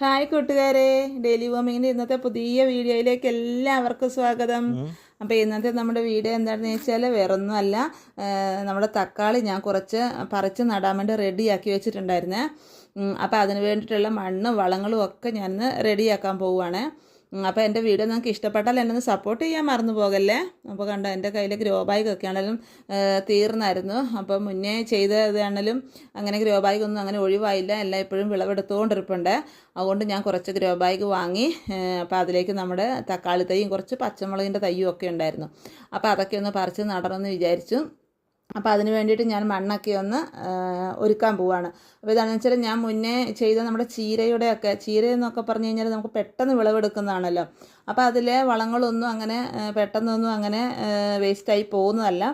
Hi കൂട്ടുകാരെ. Daily വോമിങ്ങിന്റെ ഇന്നത്തെ പുതിയ വീഡിയോയിലേക്ക് എല്ലാവർക്കും സ്വാഗതം. അപ്പോൾ ഇന്നത്തെ നമ്മുടെ വീഡിയോ എന്താണെന്ന് വെച്ചാൽ വേറൊന്നുമല്ല. നമ്മുടെ തക്കാളി ഞാൻ കുറച്ച് പറിച്ച് നടാൻ വേണ്ടി റെഡിയാക്കി വെച്ചിട്ടുണ്ടായിരുന്നേ. അപ്പോൾ അതിന് വേണ്ടിയിട്ടുള്ള മണ്ണും വളങ്ങളും ഒക്കെ ഞാൻ റെഡിയാക്കാൻ പോവുകയാണ്. അപ്പോൾ എന്റെ വീഡിയോ നിങ്ങൾക്ക് ഇഷ്ടപ്പെട്ടാൽ എന്നെ ഒന്ന് സപ്പോർട്ട് ചെയ്യാൻ മറന്നു പോകല്ലേ? അപ്പോൾ കണ്ടോ എന്റെ കയ്യിൽ ഗ്രോ ബാഗ് ഒക്കെ ആണെങ്കിലും തീർന്നായിരുന്നു. അപ്പോൾ മുന്നേ ചെയ്തതാണെങ്കിലും അങ്ങനെ ഗ്രോ ബാഗ് ഒന്നും അങ്ങനെ ഒഴിവായില്ല. എല്ലാം ഇപ്പോഴും വിളവെടുത്തുകൊണ്ടിരിപ്പുണ്ട് അതുകൊണ്ട് ഞാൻ കുറച്ച് ഗ്രോ ബാഗ് വാങ്ങി അപ്പോൾ അതിലേക്ക് നമ്മുടെ തക്കാളി തൈയും കുറച്ച് പച്ചമുളകിന്റെ തൈയും ഒക്കെ ഉണ്ടായിരുന്നു. അപ്പോൾ അതൊക്കെ ഒന്ന് പറിച്ച് നടണമെന്ന് വിചാരിച്ചു. അപ്പോൾ അതിന് വേണ്ടിയിട്ട് ഞാൻ മണ്ണൊക്കെ ഒന്ന് ഒരുക്കാൻ പോവാണ്. അപ്പോൾ ഇതാണെന്ന് വെച്ചാൽ ഞാൻ മുന്നേ ചെയ്ത നമ്മുടെ ചീരയുടെ ഒക്കെ ചീര എന്നൊക്കെ പറഞ്ഞു കഴിഞ്ഞാൽ നമുക്ക് പെട്ടെന്ന് വിളവെടുക്കുന്നതാണല്ലോ. അപ്പോൾ അതിലെ വളങ്ങളൊന്നും അങ്ങനെ പെട്ടെന്നൊന്നും അങ്ങനെ വേസ്റ്റായി പോകുന്നതല്ല.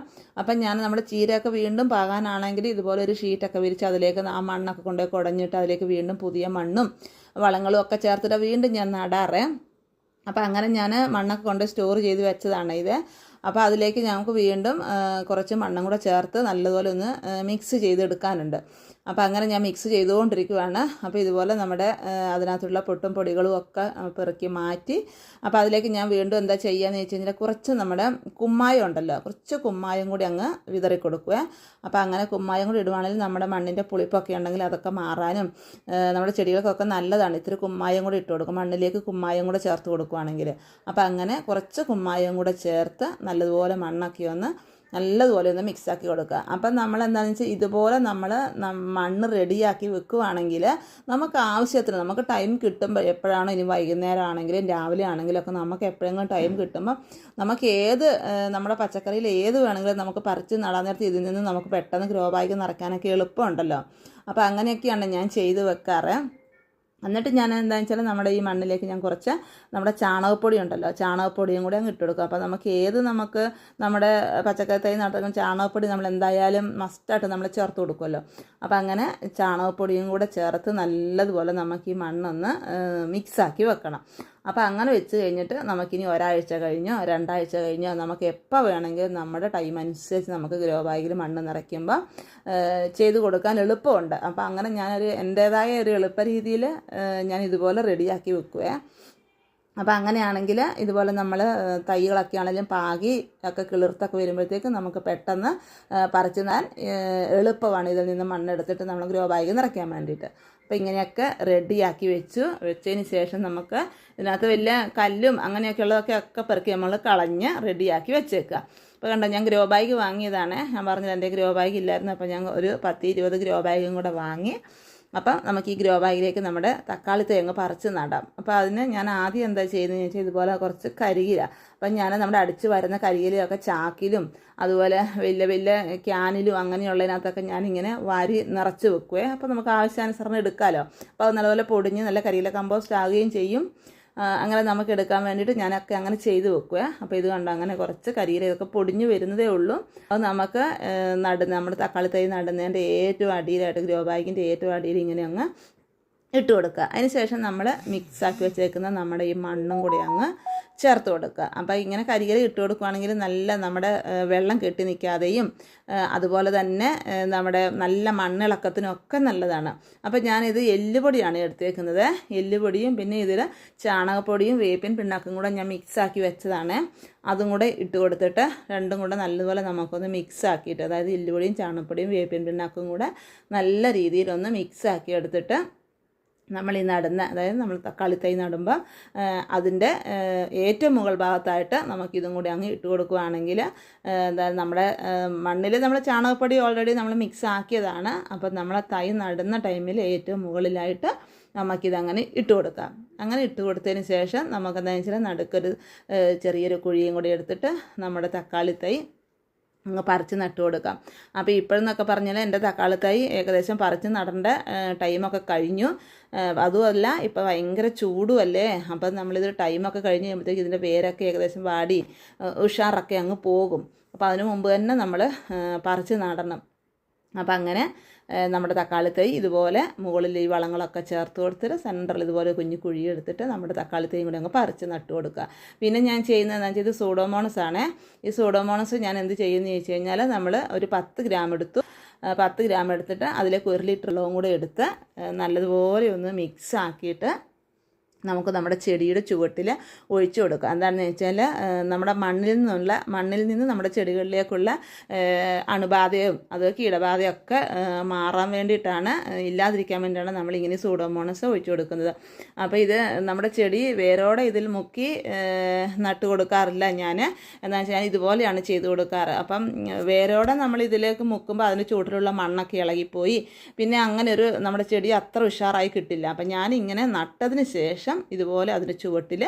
അപ്പം ഞാൻ നമ്മുടെ ചീരയൊക്കെ വീണ്ടും പാകാനാണെങ്കിൽ ഇതുപോലെ ഒരു ഷീറ്റൊക്കെ വിരിച്ച് അതിലേക്ക് ആ മണ്ണൊക്കെ കൊണ്ടുപോയി കുടഞ്ഞിട്ട് അതിലേക്ക് വീണ്ടും പുതിയ മണ്ണും വളങ്ങളും ഒക്കെ ചേർത്തിട്ട് വീണ്ടും ഞാൻ നടാറേ. അപ്പോൾ അങ്ങനെ ഞാൻ മണ്ണൊക്കെ കൊണ്ട് സ്റ്റോർ ചെയ്ത് വെച്ചതാണ് ഇത്. അപ്പോൾ അതിലേക്ക് ഞങ്ങൾക്ക് വീണ്ടും കുറച്ച് മണ്ണും കൂടെ ചേർത്ത് നല്ലതുപോലെ ഒന്ന് മിക്സ് ചെയ്തെടുക്കാനുണ്ട്. അപ്പോൾ അങ്ങനെ ഞാൻ മിക്സ് ചെയ്തുകൊണ്ടിരിക്കുവാണ്. അപ്പോൾ ഇതുപോലെ നമ്മുടെ അതിനകത്തുള്ള പൊട്ടും പൊടികളും ഒക്കെ പെറുക്കി മാറ്റി. അപ്പോൾ അതിലേക്ക് ഞാൻ വീണ്ടും എന്താ ചെയ്യുകയെന്ന് വെച്ച് കഴിഞ്ഞാൽ കുറച്ച് നമ്മുടെ കുമ്മായം ഉണ്ടല്ലോ കുറച്ച് കുമ്മായം കൂടി അങ്ങ് വിതറി കൊടുക്കുക അപ്പോൾ അങ്ങനെ കുമ്മായം കൂടി ഇടുവാണെങ്കിൽ നമ്മുടെ മണ്ണിന്റെ പുളിപ്പൊക്കെ ഉണ്ടെങ്കിൽ അതൊക്കെ മാറാനും നമ്മുടെ ചെടികൾക്കൊക്കെ നല്ലതാണ്. ഇത്തിരി കുമ്മായം കൂടി ഇട്ട് കൊടുക്കും മണ്ണിലേക്ക് കുമ്മായം കൂടെ ചേർത്ത് കൊടുക്കുകയാണെങ്കിൽ അപ്പോൾ അങ്ങനെ കുറച്ച് കുമ്മായം കൂടെ ചേർത്ത് നല്ലതുപോലെ മണ്ണൊക്കെ ഒന്ന് നല്ലതുപോലെ ഒന്ന് മിക്സാക്കി കൊടുക്കുക. അപ്പം നമ്മൾ എന്താണെന്ന് വെച്ചാൽ ഇതുപോലെ നമ്മൾ മണ്ണ് റെഡിയാക്കി വെക്കുവാണെങ്കിൽ നമുക്ക് ആവശ്യത്തിന് നമുക്ക് ടൈം കിട്ടുമ്പോൾ എപ്പോഴാണോ ഇനി വൈകുന്നേരം ആണെങ്കിലും രാവിലെ ആണെങ്കിലും ഒക്കെ നമുക്ക് എപ്പോഴെങ്കിലും ടൈം കിട്ടുമ്പോൾ നമുക്ക് ഏത് നമ്മുടെ പച്ചക്കറിയിൽ ഏത് വേണമെങ്കിലും നമുക്ക് പറിച്ച് നടാൻ നേരത്തെ ഇതിൽ നിന്ന് നമുക്ക് പെട്ടെന്ന് ഗ്രോ ബാഗ് നിറയ്ക്കാനൊക്കെ എളുപ്പമുണ്ടല്ലോ. അപ്പോൾ അങ്ങനെയൊക്കെയാണ് ഞാൻ ചെയ്ത് വെക്കാറ്. എന്നിട്ട് ഞാൻ എന്താണെന്ന് വെച്ചാൽ നമ്മുടെ ഈ മണ്ണിലേക്ക് ഞാൻ കുറച്ച് നമ്മുടെ ചാണകപ്പൊടി ഉണ്ടല്ലോ ചാണകപ്പൊടിയും കൂടി അങ്ങ് ഇട്ട് കൊടുക്കും. അപ്പോൾ നമുക്ക് ഏത് നമുക്ക് നമ്മുടെ പച്ചക്കറി തൈ നട്ടുന്ന ചാണകപ്പൊടി നമ്മൾ എന്തായാലും മസ്റ്റായിട്ട് നമ്മൾ ചേർത്ത് കൊടുക്കുമല്ലോ. അപ്പോൾ അങ്ങനെ ചാണകപ്പൊടിയും കൂടെ ചേർത്ത് നല്ലതുപോലെ നമുക്ക് ഈ മണ്ണൊന്ന് മിക്സാക്കി വെക്കണം. അപ്പോൾ അങ്ങനെ വെച്ച് കഴിഞ്ഞിട്ട് നമുക്കിനി ഒരാഴ്ച കഴിഞ്ഞോ രണ്ടാഴ്ച കഴിഞ്ഞോ നമുക്ക് എപ്പോൾ വേണമെങ്കിലും നമ്മുടെ ടൈം അനുസരിച്ച് നമുക്ക് ഗ്രോ ബാഗിൽ മണ്ണ് നിറയ്ക്കുമ്പോൾ ചെയ്ത് കൊടുക്കാൻ എളുപ്പമുണ്ട്. അപ്പോൾ അങ്ങനെ ഞാനൊരു എന്റേതായ ഒരു എളുപ്പ രീതിയിൽ ഞാൻ ഇതുപോലെ റെഡിയാക്കി വെക്കുവേ. അപ്പോൾ അങ്ങനെയാണെങ്കിൽ ഇതുപോലെ നമ്മൾ തൈകളൊക്കെ ആണെങ്കിലും പാകി ഒക്കെ കിളിർത്തൊക്കെ വരുമ്പോഴത്തേക്ക് നമുക്ക് പെട്ടെന്ന് പറിച്ചു നാൻ എളുപ്പമാണ് ഇതിൽ നിന്ന് മണ്ണെടുത്തിട്ട് നമ്മൾ ഗ്രോ ബാഗ് നിറയ്ക്കാൻ വേണ്ടിയിട്ട്. അപ്പോൾ ഇങ്ങനെയൊക്കെ റെഡിയാക്കി വെച്ചു. വെച്ചതിന് ശേഷം നമുക്ക് ഇതിനകത്ത് വലിയ കല്ലും അങ്ങനെയൊക്കെ ഉള്ളതൊക്കെ ഒക്കെ പെറുക്കി നമ്മൾ കളഞ്ഞ് റെഡിയാക്കി വെച്ചേക്കുക. അപ്പോൾ കണ്ടോ ഞാൻ ഗ്രോ ബാഗ് വാങ്ങിയതാണ്. ഞാൻ പറഞ്ഞത് എന്റെ ഗ്രോ ബാഗ് ഇല്ലായിരുന്നു. അപ്പോൾ ഞാൻ ഒരു പത്ത് ഇരുപത് ഗ്രോ ബാഗും കൂടെ വാങ്ങി. അപ്പം നമുക്ക് ഈ ഗ്രോ ബാഗിലേക്ക് നമ്മുടെ തക്കാളി തേങ്ങ പറിച്ച് നടാം. അപ്പോൾ അതിന് ഞാൻ ആദ്യം എന്താ ചെയ്യുന്നതെന്ന് വെച്ചാൽ ഇതുപോലെ കുറച്ച് കരിയില. അപ്പം ഞാൻ നമ്മുടെ അടിച്ച് വരുന്ന കരിയിലൊക്കെ ചാക്കിലും അതുപോലെ വലിയ വലിയ ക്യാനിലും അങ്ങനെയുള്ളതിനകത്തൊക്കെ ഞാനിങ്ങനെ വാരി നിറച്ച് വെക്കുവേ. അപ്പോൾ നമുക്ക് ആവശ്യാനുസരണം എടുക്കാമല്ലോ അപ്പോൾ അത് നല്ലപോലെ പൊടിഞ്ഞ് നല്ല കരിയില കമ്പോസ്റ്റ് ആകുകയും ചെയ്യും. അങ്ങനെ നമുക്ക് എടുക്കാൻ വേണ്ടിയിട്ട് ഞാനൊക്കെ അങ്ങനെ ചെയ്ത് വെക്കുക അപ്പോൾ ഇത് കണ്ടോ അങ്ങനെ കുറച്ച് കരിയില ഇതൊക്കെ പൊടിഞ്ഞു വരുന്നതേ ഉള്ളൂ. അത് നമുക്ക് നട നടുന്ന നമ്മുടെ തക്കാളി തൈ നടുന്നതിന്റെ ഏറ്റവും അടിയിലായിട്ട് ഗ്രോ ബാഗിന്റെ ഏറ്റവും അടിയിൽ ഇങ്ങനെ അങ്ങ് ഇട്ട് കൊടുക്കുക. അതിന് ശേഷം നമ്മൾ മിക്സാക്കി വെച്ചേക്കുന്ന നമ്മുടെ ഈ മണ്ണും കൂടി അങ്ങ് ചേർത്ത് കൊടുക്കുക. അപ്പോൾ ഇങ്ങനെ കരികര ഇട്ട് കൊടുക്കുകയാണെങ്കിൽ നല്ല നമ്മുടെ വെള്ളം കെട്ടി നിൽക്കാതെയും അതുപോലെ തന്നെ നമ്മുടെ നല്ല മണ്ണിളക്കത്തിനൊക്കെ നല്ലതാണ്. അപ്പോൾ ഞാനിത് എല്ലുപൊടിയാണ് എടുത്തേക്കുന്നത്. എല്ലുപൊടിയും പിന്നെ ഇതിൽ ചാണകപ്പൊടിയും വേപ്പിൻ പിണ്ണാക്കും കൂടെ ഞാൻ മിക്സാക്കി വെച്ചതാണ്. അതും കൂടെ ഇട്ട് കൊടുത്തിട്ട് രണ്ടും കൂടെ നല്ലതുപോലെ നമുക്കൊന്ന് മിക്സ് ആക്കിയിട്ട് അതായത് എല്ലുപൊടിയും ചാണകപ്പൊടിയും വേപ്പിൻ പിണ്ണാക്കും കൂടെ നല്ല രീതിയിലൊന്ന് മിക്സ് ആക്കി എടുത്തിട്ട് നമ്മൾ ഈ നടുന്ന അതായത് നമ്മൾ തക്കാളി തൈ നടുമ്പോൾ അതിന്റെ ഏറ്റവും മുകൾ ഭാഗത്തായിട്ട് നമുക്കിതും കൂടി അങ്ങ് ഇട്ട് കൊടുക്കുകയാണെങ്കിൽ എന്താ നമ്മുടെ മണ്ണിൽ നമ്മൾ ചാണകപ്പൊടി ഓൾറെഡി നമ്മൾ മിക്സ് ആക്കിയതാണ്. അപ്പം നമ്മളെ തൈ നടുന്ന ടൈമിൽ ഏറ്റവും മുകളിലായിട്ട് നമുക്കിതങ്ങനെ ഇട്ട് കൊടുക്കാം. അങ്ങനെ ഇട്ട് കൊടുത്തതിന് ശേഷം നമുക്കെന്താണെന്ന് വെച്ചാൽ നടുക്കൊരു ചെറിയൊരു കുഴിയും കൂടി എടുത്തിട്ട് നമ്മുടെ തക്കാളി തൈ അങ്ങ് പറിച്ച് നട്ടു കൊടുക്കാം. അപ്പോൾ ഇപ്പോഴെന്നൊക്കെ പറഞ്ഞാൽ എന്റെ തക്കാളിത്തായി ഏകദേശം പറിച്ച് നടേണ്ട ടൈമൊക്കെ കഴിഞ്ഞു. അതുമല്ല ഇപ്പോൾ ഭയങ്കര ചൂടുമല്ലേ? അപ്പം നമ്മളിത് ടൈമൊക്കെ കഴിഞ്ഞ് കഴിയുമ്പോഴത്തേക്ക് ഇതിന്റെ വേരൊക്കെ ഏകദേശം വാടി ഉഷാറൊക്കെ അങ്ങ് പോകും. അപ്പോൾ അതിനു മുമ്പ് തന്നെ നമ്മൾ പറിച്ച് നടണം. അപ്പം അങ്ങനെ നമ്മുടെ തക്കാളി തൈ ഇതുപോലെ മുകളിൽ ഈ വളങ്ങളൊക്കെ ചേർത്ത് കൊടുത്തിട്ട് സെന്ററിൽ ഇതുപോലെ കുഞ്ഞു കുഴി എടുത്തിട്ട് നമ്മുടെ തക്കാളി തൈയും കൂടി അങ്ങ് പറിച്ച് നട്ടു കൊടുക്കുക. പിന്നെ ഞാൻ ചെയ്യുന്നത് എന്താ വെച്ചാൽ ഇത് സൂഡോമോണസ് ആണ്. ഈ സൂഡോമോണസ് ഞാൻ എന്ത് ചെയ്യുമെന്ന് ചോദിച്ചു കഴിഞ്ഞാൽ നമ്മൾ ഒരു പത്ത് ഗ്രാം എടുത്തു. പത്ത് ഗ്രാം എടുത്തിട്ട് അതിലേക്ക് ഒരു ലിറ്റർ വെള്ളവും കൂടെ എടുത്ത് നല്ലതുപോലെ ഒന്ന് മിക്സ് ആക്കിയിട്ട് നമുക്ക് നമ്മുടെ ചെടിയുടെ ചുവട്ടിൽ ഒഴിച്ചു കൊടുക്കുക. എന്താണെന്ന് വെച്ചാൽ നമ്മുടെ മണ്ണിൽ നിന്നുള്ള മണ്ണിൽ നിന്ന് നമ്മുടെ ചെടികളിലേക്കുള്ള അണുബാധയും അത് കീടബാധയും ഒക്കെ മാറാൻ വേണ്ടിയിട്ടാണ് ഇല്ലാതിരിക്കാൻ വേണ്ടിയിട്ടാണ് നമ്മളിങ്ങനെ സൂഡോമോണസ് ഒഴിച്ചു കൊടുക്കുന്നത്. അപ്പോൾ ഇത് നമ്മുടെ ചെടി വേരോടെ ഇതിൽ മുക്കി നട്ടു കൊടുക്കാറില്ല ഞാൻ. എന്താ വെച്ചാൽ ഇതുപോലെയാണ് ചെയ്തു കൊടുക്കാറ്. അപ്പം വേരോടെ നമ്മൾ ഇതിലേക്ക് മുക്കുമ്പോൾ അതിന് ചൂട്ടിലുള്ള മണ്ണൊക്കെ ഇളകിപ്പോയി. പിന്നെ അങ്ങനെ ഒരു നമ്മുടെ ചെടി അത്ര ഉഷാറായി കിട്ടില്ല. അപ്പം ഞാനിങ്ങനെ നട്ടതിന് ശേഷം ഇതുപോലെ അതിന്റെ ചുവട്ടിൽ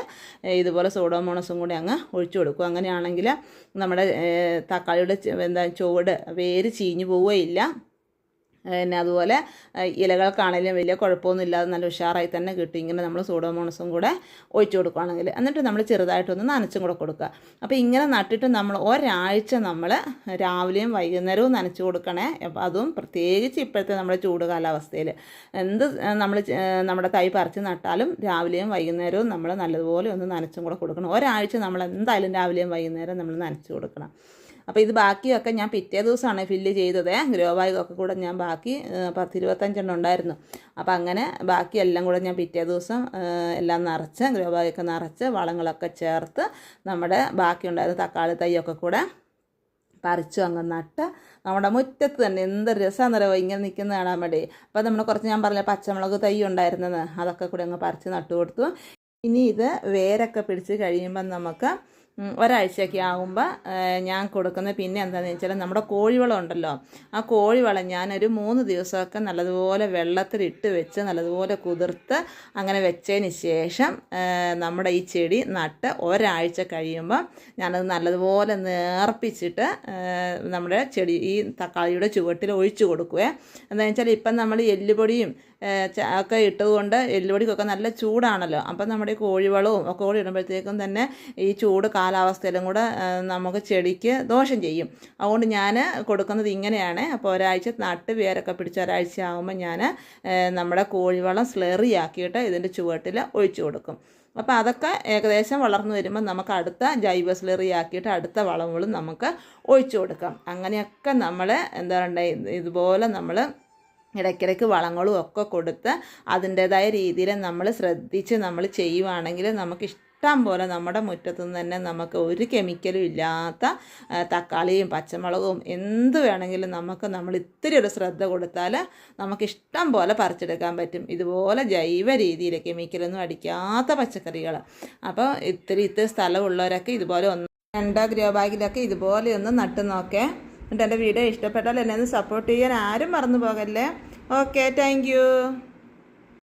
ഇതുപോലെ സോഡോമോണസും കൂടി അങ്ങ് ഒഴിച്ചു കൊടുക്കും. അങ്ങനെയാണെങ്കിൽ നമ്മുടെ തക്കാളിയുടെ എന്താ ചുവട് വേര് ചീഞ്ഞു പോവുകയില്ല. പിന്നെ അതുപോലെ ഇലകൾക്കാണെങ്കിലും വലിയ കുഴപ്പമൊന്നും ഇല്ലാതെ നല്ല ഉഷാറായി തന്നെ കിട്ടും. ഇങ്ങനെ നമ്മൾ സൂഡോമോണസും കൂടെ ഒഴിച്ചു കൊടുക്കുകയാണെങ്കിൽ എന്നിട്ട് നമ്മൾ ചെറുതായിട്ടൊന്ന് നനച്ചും കൂടെ കൊടുക്കുക. അപ്പോൾ ഇങ്ങനെ നട്ടിട്ട് നമ്മൾ ഒരാഴ്ച നമ്മൾ രാവിലെയും വൈകുന്നേരവും നനച്ചു കൊടുക്കണേ. അപ്പോൾ അതും പ്രത്യേകിച്ച് ഇപ്പോഴത്തെ നമ്മുടെ ചൂട് കാലാവസ്ഥയിൽ. എന്ത് നമ്മൾ നമ്മുടെ തൈ പറിച്ച് നട്ടാലും രാവിലെയും വൈകുന്നേരവും നമ്മൾ നല്ലതുപോലെ ഒന്ന് നനച്ചും കൂടെ കൊടുക്കണം. ഒരാഴ്ച നമ്മൾ എന്തായാലും രാവിലെയും വൈകുന്നേരം നമ്മൾ നനച്ചു കൊടുക്കണം. അപ്പോൾ ഇത് ബാക്കിയൊക്കെ ഞാൻ പിറ്റേ ദിവസമാണ് ഫില്ല് ചെയ്തത്. ഗ്രോ ബാഗൊക്കെ കൂടെ ഞാൻ ബാക്കി പത്തിരുപത്തഞ്ചെണ്ണം ഉണ്ടായിരുന്നു. അപ്പോൾ അങ്ങനെ ബാക്കി എല്ലാം കൂടെ ഞാൻ പിറ്റേ ദിവസം എല്ലാം നിറച്ച് ഗ്രോ ബാഗൊക്കെ നിറച്ച് വളങ്ങളൊക്കെ ചേർത്ത് നമ്മുടെ ബാക്കി ഉണ്ടായിരുന്ന തക്കാളി തൈയൊക്കെ കൂടെ പറിച്ചു അങ്ങ് നട്ട് നമ്മുടെ മുറ്റത്ത് തന്നെ. എന്ത് രസമാണെന്നറിയോ ഇങ്ങനെ നിൽക്കുന്ന കാണാൻ വേണ്ടി. അപ്പോൾ നമ്മൾ കുറച്ച് ഞാൻ പറഞ്ഞ പച്ചമുളക് തൈ ഉണ്ടായിരുന്നത്. അതൊക്കെ കൂടി അങ്ങ് പറിച്ച് നട്ടു കൊടുത്തു ഇനി ഇത് വേരൊക്കെ പിടിച്ച് കഴിയുമ്പം നമുക്ക് ഒരാഴ്ചയൊക്കെ ആകുമ്പോൾ ഞാൻ കൊടുക്കുന്ന പിന്നെ എന്താണെന്ന് വെച്ചാൽ നമ്മുടെ കോഴിവളം ഉണ്ടല്ലോ. ആ കോഴിവളം ഞാനൊരു മൂന്ന് ദിവസമൊക്കെ നല്ലതുപോലെ വെള്ളത്തിലിട്ട് വെച്ച് നല്ലതുപോലെ കുതിർത്ത് അങ്ങനെ വെച്ചതിന് ശേഷം നമ്മുടെ ഈ ചെടി നട്ട് ഒരാഴ്ച കഴിയുമ്പോൾ ഞാനത് നല്ലതുപോലെ നേർപ്പിച്ചിട്ട് നമ്മുടെ ചെടി ഈ തക്കാളിയുടെ ചുവട്ടിൽ ഒഴിച്ചു കൊടുക്കുക എന്താണെന്ന് വെച്ചാൽ ഇപ്പം നമ്മൾ എല്ലുപൊടിയും ഒക്കെ ഇട്ടതുകൊണ്ട് എല്ലുപൊടിക്കൊക്കെ നല്ല ചൂടാണല്ലോ. അപ്പം നമ്മുടെ കോഴിവളവും ഒക്കെ കൂടി ഇടുമ്പോഴത്തേക്കും തന്നെ ഈ ചൂട് കാലാവസ്ഥയിലും കൂടെ നമുക്ക് ചെടിക്ക് ദോഷം ചെയ്യും. അതുകൊണ്ട് ഞാൻ കൊടുക്കുന്നത് ഇങ്ങനെയാണ്. അപ്പോൾ ഒരാഴ്ച നട്ട് വേരൊക്കെ പിടിച്ച ഒരാഴ്ച ആകുമ്പോൾ ഞാൻ നമ്മുടെ കോഴിവളം സ്ലെറി ആക്കിയിട്ട് ഇതിന്റെ ചുവട്ടിൽ ഒഴിച്ചു കൊടുക്കും. അപ്പോൾ അതൊക്കെ ഏകദേശം വളർന്നു വരുമ്പോൾ നമുക്ക് അടുത്ത ജൈവ സ്ലറി ആക്കിയിട്ട് അടുത്ത വളങ്ങളും നമുക്ക് ഒഴിച്ചു കൊടുക്കാം. അങ്ങനെയൊക്കെ നമ്മൾ എന്താ പറയുക ഇതുപോലെ നമ്മൾ ഇടയ്ക്കിടയ്ക്ക് വളങ്ങളും ഒക്കെ കൊടുത്ത് അതിന്റേതായ രീതിയിൽ നമ്മൾ ശ്രദ്ധിച്ച് നമ്മൾ ചെയ്യുവാണെങ്കിൽ നമുക്ക് ഇഷ്ടം പോലെ നമ്മുടെ മുറ്റത്തു നിന്ന് തന്നെ നമുക്ക് ഒരു കെമിക്കലും ഇല്ലാത്ത തക്കാളിയും പച്ചമുളകും എന്ത് വേണമെങ്കിലും നമുക്ക് നമ്മൾ ഇത്തിരി ഒരു ശ്രദ്ധ കൊടുത്താൽ നമുക്ക് ഇഷ്ടം പോലെ പറിച്ചെടുക്കാൻ പറ്റും. ഇതുപോലെ ജൈവ രീതിയിൽ കെമിക്കലൊന്നും അടിക്കാത്ത പച്ചക്കറികൾ. അപ്പോൾ ഇത്തിരി ഇത്തിരി സ്ഥലമുള്ളവരൊക്കെ ഇതുപോലെ ഒന്ന് രണ്ട് ഗ്രോ ബാഗിലൊക്കെ ഇതുപോലെ ഒന്ന് നട്ടു നോക്കേ. എന്നിട്ട് എന്റെ വീഡിയോ ഇഷ്ടപ്പെട്ടാൽ എന്നെ ഒന്ന് സപ്പോർട്ട് ചെയ്യാൻ ആരും മറന്നു പോകല്ലേ. Okay thank